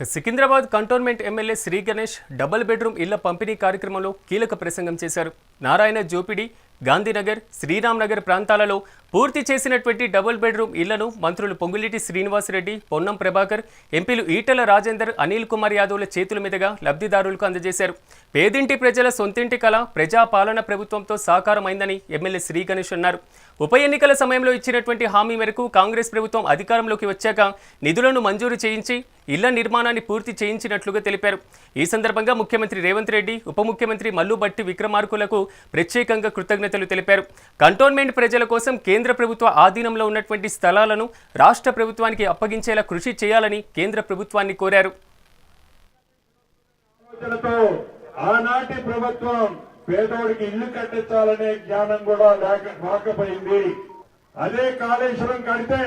Secunderabad cantonment MLA Shri Ganesh double bedroom ఇళ్ళ పంపిణీ కార్యక్రమంలో కీలక ప్రసంగం చేశారు. నారాయణ జోపిడి గాంధీనగర్ శ్రీరామ్ నగర్ ప్రాంతాలలో పూర్తి చేసినటువంటి డబుల్ బెడ్రూమ్ ఇళ్ళను మంత్రులు పొంగులేటి శ్రీనివాసరెడ్డి పొన్నం ప్రభాకర్ ఎంపీలు ఈటల రాజేందర్ అనిల్ కుమార్ యాదవ్ల చేతుల మీదుగా లబ్ధిదారులకు అందజేశారు. పేదింటి ప్రజల సొంతింటి కళ ప్రజాపాలన ప్రభుత్వంతో సాకారమైందని ఎమ్మెల్యే శ్రీ గణేష్ అన్నారు. ఉప ఎన్నికల సమయంలో ఇచ్చినటువంటి హామీ మేరకు కాంగ్రెస్ ప్రభుత్వం అధికారంలోకి వచ్చాక నిధులను మంజూరు చేయించి ఇళ్ళ నిర్మాణాన్ని పూర్తి చేయించినట్లుగా తెలిపారు. ఈ సందర్భంగా ముఖ్యమంత్రి రేవంత్ రెడ్డి ఉప ముఖ్యమంత్రి మల్లుబట్టి విక్రమార్కులకు ప్రత్యేకంగా కృతజ్ఞతలు తెలిపారు. కంటోన్మెంట్ ప్రజల కోసం కేంద్ర కేంద్ర ప్రభుత్వ ఆధీనంలో ఉన్నటువంటి స్థలాలను రాష్ట్ర ప్రభుత్వానికి అప్పగించేలా కృషి చేయాలని కేంద్ర ప్రభుత్వాన్ని కోరారు. ఆనాటి ప్రభుత్వం పేదోడికి ఇల్లు కట్టించాలనే జ్ఞానం కూడా లేక రాకపోయింది. అదే కాళేశ్వరం కడితే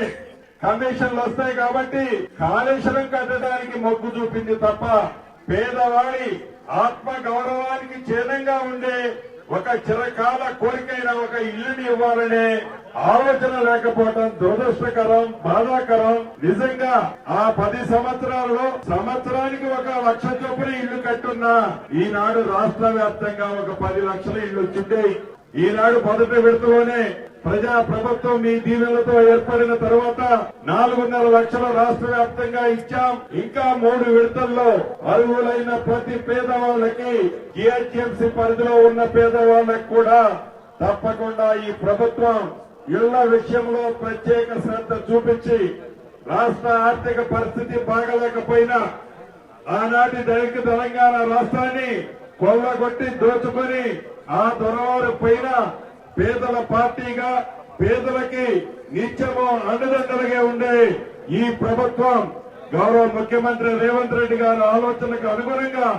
కమిషన్లు వస్తాయి కాబట్టి కాళేశ్వరం కట్టడానికి మొగ్గు చూపింది తప్ప పేదవాడి ఆత్మ గౌరవానికి ఛేదంగా ఉండే ఒక చిరకాల కోరికైన ఒక ఇల్లుని ఇవ్వాలనే ఆలోచన లేకపోవడం దురదృష్టకరం బాధాకరం. నిజంగా ఆ పది సంవత్సరాల్లో సంవత్సరానికి ఒక లక్ష చొప్పున ఇల్లు కట్టున్నా ఈనాడు రాష్ట్ర వ్యాప్తంగా ఒక పది లక్షల ఇల్లు వచ్చింటాయి ఈనాడు మొదటి విడతలోనే ప్రజా ప్రభుత్వం మీ దీవెనలతో ఏర్పడిన తర్వాత నాలుగున్నర లక్షల రాష్ట్ర వ్యాప్తంగా ఇచ్చాం. ఇంకా మూడు విడతల్లో అర్హులైన ప్రతి పేదవాళ్ళకి జిహెచ్ఎంసీ పరిధిలో ఉన్న పేదవాళ్ళకి కూడా తప్పకుండా ఈ ప్రభుత్వం ఇళ్ళ విషయంలో ప్రత్యేక శ్రద్ధ చూపించి రాష్ట్ర ఆర్థిక పరిస్థితి బాగలేకపోయినా ఆనాటి దళిత తెలంగాణ రాష్ట్రాన్ని కొల్లగొట్టి దోచుకొని ఆ దొరవారు పైన పేదల పార్టీగా పేదలకి నిత్యము అండదండలుగా ఉండే ఈ ప్రభుత్వం గౌరవ ముఖ్యమంత్రి రేవంత్ రెడ్డి గారి ఆలోచనకు అనుగుణంగా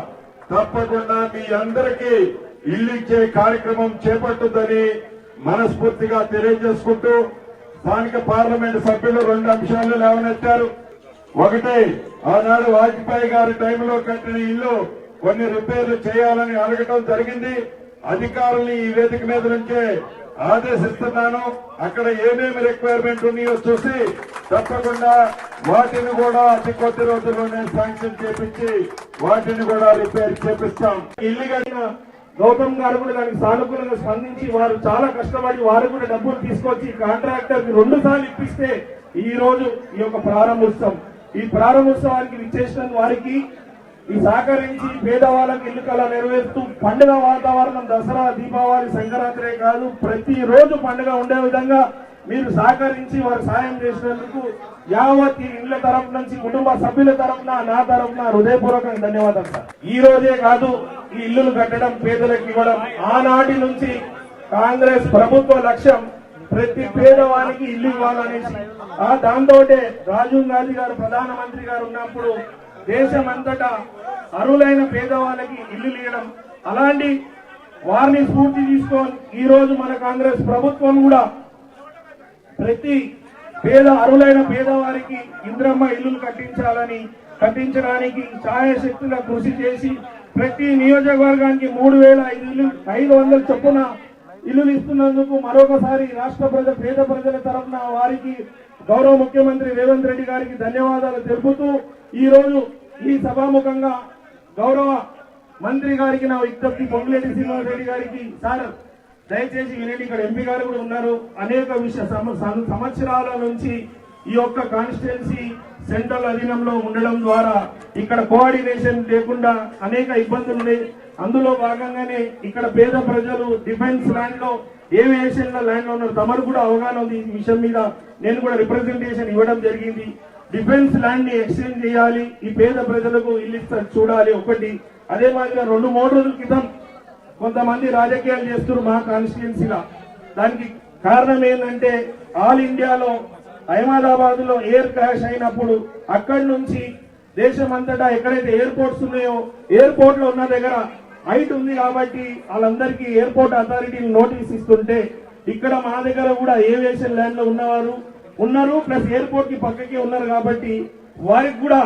తప్పకుండా మీ అందరికీ ఇల్లు ఇచ్చే కార్యక్రమం చేపట్టుదని మనస్ఫూర్తిగా తెలియజేసుకుంటూ స్థానిక పార్లమెంట్ సభ్యులు రెండు అంశాలు లేవనెత్తారు. ఒకటి ఆనాడు వాజ్పేయి గారి టైంలో కట్టిన ఇల్లు కొన్ని రిపేర్లు చేయాలని అడగటం జరిగింది. అధికారుల్ని ఈ వేదిక మీద నుంచే ఆదేశిస్తున్నాను. అక్కడ ఏమేమి రిక్వైర్మెంట్ ఉన్నాయో చూసి తప్పకుండా వాటిని కూడా అతి కొద్ది రోజుల్లోనే శాంక్షన్ చేపించి వాటిని కూడా రిపేర్ చేపిస్తాం. ఇల్లు కట్టిన గౌతమ్ గారు కూడా దానికి సానుకూలంగా స్పందించి వారు చాలా కష్టపడి వారు కూడా డబ్బులు తీసుకొచ్చి కాంట్రాక్టర్ రెండు సార్లు ఇప్పిస్తే ఈ రోజు ఈ యొక్క ప్రారంభోత్సవం. ఈ ప్రారంభోత్సవానికి విచ్చేసిన వారికి ఈ సహకరించి పేదవాళ్ళకి ఇల్లు కళ నెరవేరుస్తూ పండుగ వాతావరణం దసరా దీపావళి సంక్రాంతి కాదు ప్రతిరోజు పండుగ ఉండే విధంగా మీరు సహకరించి వారు సాయం చేసినందుకు యావత్ ఈ ఇళ్ళ తరపు నుంచి కుటుంబ సభ్యుల తరపున నా తరపున హృదయపూర్వకంగా ధన్యవాదాలు సార్. ఈ రోజే కాదు ఈ ఇల్లులు కట్టడం పేదలకు ఇవ్వడం. ఆనాటి నుంచి కాంగ్రెస్ ప్రభుత్వ లక్ష్యం ప్రతి పేదవానికి ఇల్లు ఇవ్వాలనేసి. ఆ దాంతో రాజీవ్ గాంధీ గారు ప్రధానమంత్రి గారు ఉన్నప్పుడు దేశమంతటా అరువులైన పేదవాళ్ళకి ఇల్లు ఇవ్వడం అలాంటి వారిని స్ఫూర్తి తీసుకొని ఈ రోజు మన కాంగ్రెస్ ప్రభుత్వం కూడా ప్రతి పేద అరువులైన పేదవారికి ఇంద్రమ్మ ఇల్లులు కట్టించాలని కట్టించడానికి ఛాయాశక్తుల కృషి చేసి ప్రతి నియోజకవర్గానికి మూడు వేల ఐదు ఇల్లు ఐదు వందల చొప్పున ఇల్లులు ఇస్తున్నందుకు మరొకసారి రాష్ట్ర ప్రజ పేద ప్రజల తరఫున వారికి గౌరవ ముఖ్యమంత్రి రేవంత్ రెడ్డి గారికి ధన్యవాదాలు తెలుపుతూ ఈరోజు ఈ సభాముఖంగా గౌరవ మంత్రి గారికి నా విజ్ఞప్తి పొంగులేటి శ్రీనివాసరెడ్డి గారికి సార్ దయచేసి వినండి ఇక్కడ ఎంపీ గారు కూడా ఉన్నారు. అనేక విషయ సంవత్సరాల నుంచి ఈ యొక్క కాన్స్టిట్యున్సీ సెంట్రల్ అధీనంలో ఉండడం ద్వారా ఇక్కడ కోఆర్డినేషన్ లేకుండా అనేక ఇబ్బందులు ఉన్నాయి. అందులో భాగంగానే ఇక్కడ పేద ప్రజలు డిఫెన్స్ ల్యాండ్లో ఏవియేషన్ ల్యాండ్ ఉన్నారు తమరు కూడా అవగాహన ఉంది ఈ విషయం మీద. నేను కూడా రిప్రజెంటేషన్ ఇవ్వడం జరిగింది. డిఫెన్స్ ల్యాండ్ని ఎక్స్చేంజ్ చేయాలి. ఈ పేద ప్రజలకు ఇల్లు చూడాలి ఒకటి. అదే మాదిరిగా రెండు మూడు రోజుల క్రితం కొంతమంది రాజకీయాలు చేస్తున్నారు మా కాన్స్టిట్యున్సీలో దానికి కారణం ఏంటంటే ఆల్ ఇండియాలో అహ్మదాబాద్లో ఎయిర్ క్రాష్ అయినప్పుడు అక్కడి నుంచి దేశమంతటా ఎక్కడైతే ఎయిర్పోర్ట్స్ ఉన్నాయో ఎయిర్పోర్ట్లో ఉన్న దగ్గర హైట్ ఉంది కాబట్టి వాళ్ళందరికీ ఎయిర్పోర్ట్ అథారిటీ నోటీస్ ఇస్తుంటే ఇక్కడ మా దగ్గర కూడా ఏవియేషన్ ల్యాండ్లో ఉన్నవారు ఉన్నారు ప్లస్ ఎయిర్పోర్ట్కి పక్కకి ఉన్నారు కాబట్టి వారికి కూడా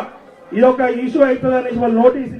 ఇది ఒక ఇష్యూ అవుతుంది అనేసి వాళ్ళు నోటీస్